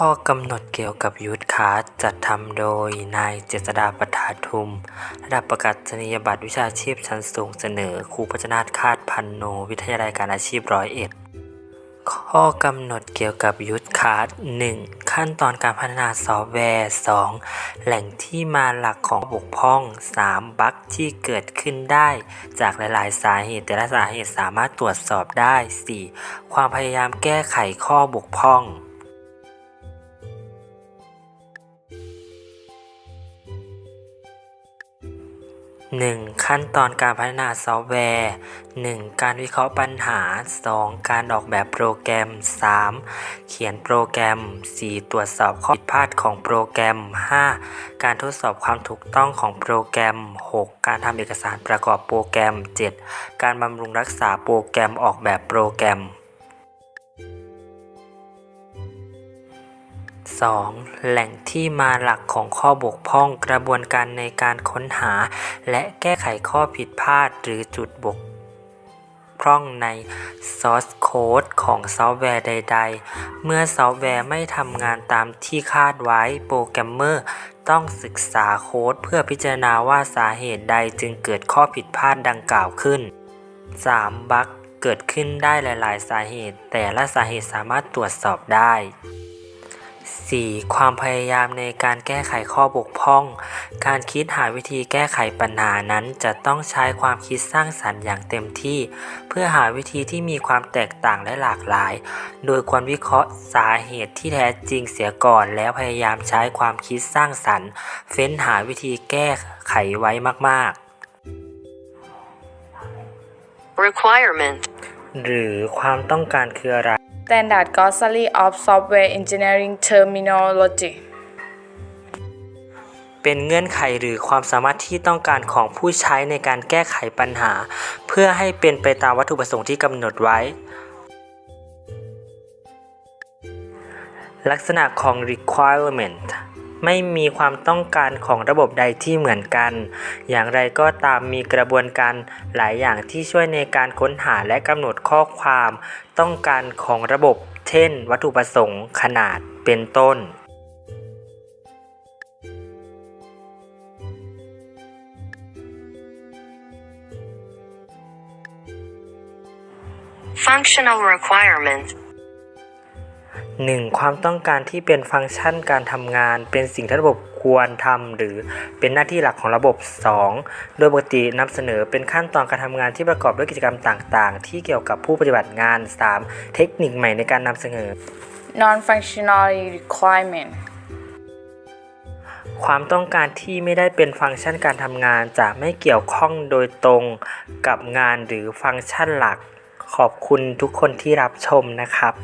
ข้อกำหนดเกี่ยวกับยูทธคาร์จัดทำโดยนายเจษฎาประทาทุม ระดับประกาศนียบัตรวิชาชีพชั้นสูงเสนอครูพัชนาถคาดพันโน วิทยาลัยการอาชีพร้อยเอ็ดข้อกำหนดเกี่ยวกับยูทธคาร์ด 1. ขั้นตอนการพัฒนาซอฟต์แวร์ 2. แหล่งที่มาหลักของบกพร่อง 3. บั๊กที่เกิดขึ้นได้ จากหลาย ๆ สาเหตุ แต่ละสาเหตุสามารถตรวจสอบได้ 4. ความพยายามแก้ไขข้อบกพร่อง 1. ขั้นตอนการพัฒนาซอฟต์แวร์ 1. การวิเคราะห์ปัญหา 2. การออกแบบโปรแกรม 3. เขียนโปรแกรม 4. ตรวจสอบข้อผิดพลาดของโปรแกรม 5. การทดสอบความถูกต้องของโปรแกรม 6. การทำเอกสารประกอบโปรแกรม 7. การบำรุงรักษาโปรแกรมออกแบบโปรแกรม 2. แหล่งที่มาหลักของข้อบกพร่องกระบวนการในการค้นหา และแก้ไขข้อผิดพลาดหรือจุดบกพร่องใน source code ของซอฟต์แวร์ใด ๆ เมื่อซอฟต์แวร์ไม่ทำงานตามที่คาดไว้โปรแกรมเมอร์ต้องศึกษาโค้ดเพื่อพิจารณาว่าสาเหตุใดจึงเกิดข้อผิดพลาดดังกล่าวขึ้น 3. บั๊กเกิดขึ้นได้หลาย ๆ สาเหตุ แต่ละสาเหตุสามารถตรวจสอบได้ 4. ความพยายามในการแก้ไขข้อบกพร่อง การคิดหาวิธีแก้ไขปัญหานั้นจะต้องใช้ความคิดสร้างสรรค์อย่างเต็มที่ เพื่อหาวิธีที่มีความแตกต่างและหลากหลาย โดยควรวิเคราะห์สาเหตุที่แท้จริงเสียก่อนแล้วพยายามใช้ความคิดสร้างสรรค์ เฟ้นหาวิธีแก้ไขไว้มาก Requirement ๆหรือความต้องการคืออะไร Standard Glossary of Software Engineering Terminology เป็นเงื่อนไขหรือความสามารถที่ต้องการของผู้ใช้ในการแก้ไขปัญหา เพื่อให้เป็นไปตามวัตถุประสงค์ที่กำหนดไว้ ลักษณะของ requirement ไม่มีความต้องการของระบบใดที่เหมือนกัน อย่างไรก็ตามมีกระบวนการหลายอย่างที่ช่วยในการค้นหาและกำหนดข้อความต้องการของระบบ เช่น วัตถุประสงค์ ขนาด เป็นต้น Functional Requirement 1. ความต้องการที่เป็นฟังก์ชันการทำงาน เป็นสิ่งที่ระบบควรทำหรือเป็นหน้าที่หลักของระบบ 2. โดยปกตินำเสนอเป็นขั้นตอนการทำงานที่ประกอบด้วยกิจกรรมต่าง ๆ ที่เกี่ยวกับผู้ปฏิบัติงาน 3. เทคนิคใหม่ในการนำเสนอ Non-functional requirement ความต้องการที่ไม่ได้เป็นฟังก์ชันการทำงานจะไม่เกี่ยวข้องโดยตรงกับงานหรือฟังก์ชันหลัก ขอบคุณทุกคนที่รับชมนะครับ